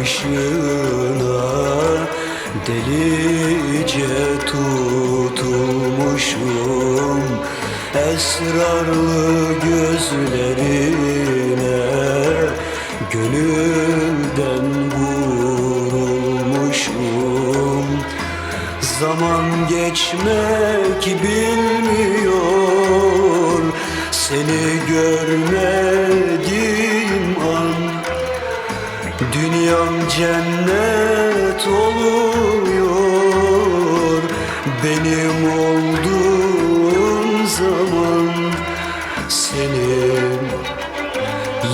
bakışına Delice tutulmuşum. Esrarlı gözlerine Gönülden vurulmuşum. Zaman geçmek bilmiyor Seni görmediğim Dünyam cennet oluyor. Benim olduğun zaman Senin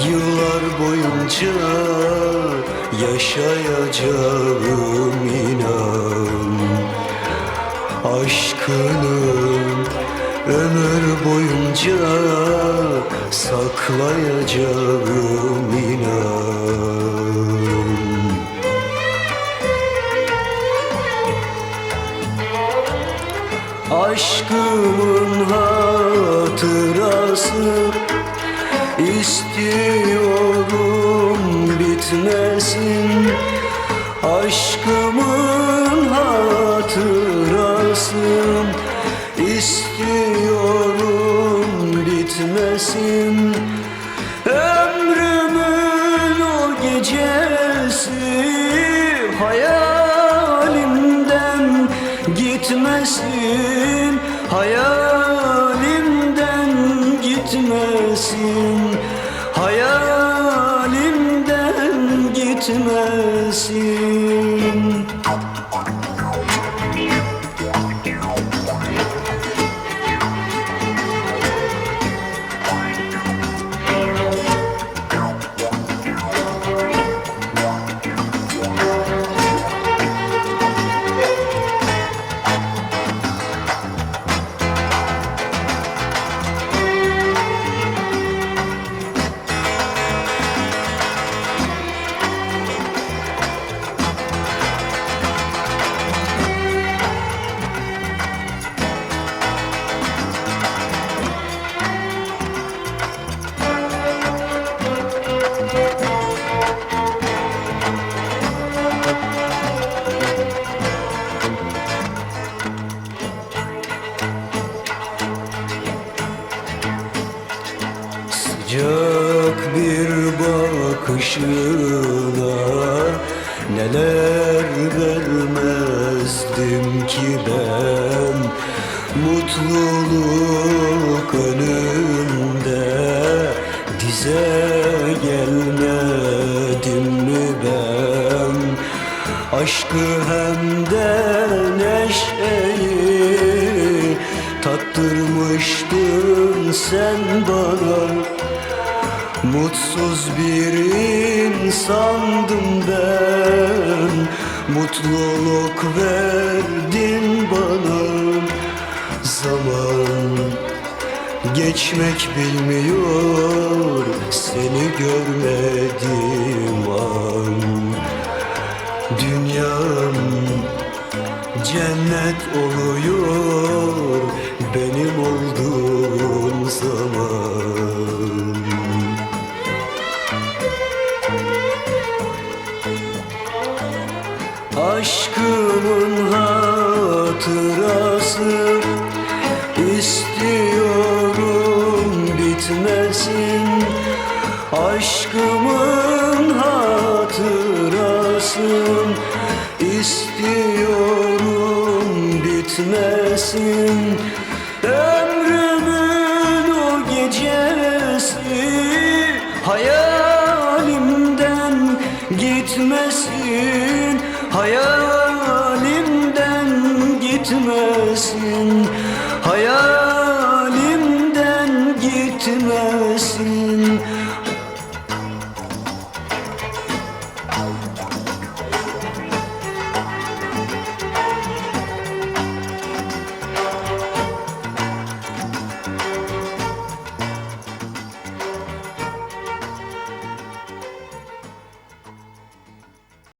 Yıllar boyunca yaşayacağım inan. Aşkını ömür boyunca saklayacağım inan Aşkımın hatırası. İstiyorum bitmesin. Aşkımın hatırası. İstiyorum bitmesin. Ömrümün o gecesi hayalimden gitmesin Hayalimden gitmesin. Hayalimden gitmesin bakışına Neler vermezdim ki ben? Mutluluk önünde Dize gelmedim mi ben? Aşkı hem de neşeyi Tattırmıştın sen bana Mutsuz bir insandım ben. Mutluluk verdin bana. Zaman geçmek bilmiyor. Seni görmediğim an. Dünyam cennet oluyor. Benim olduğum Aşkımın hatırası istiyorum bitmesin. Aşkımın hatırası istiyorum bitmesin. Ömrümün o gecesi hayalimden gitmesin Hayalimden gitmez.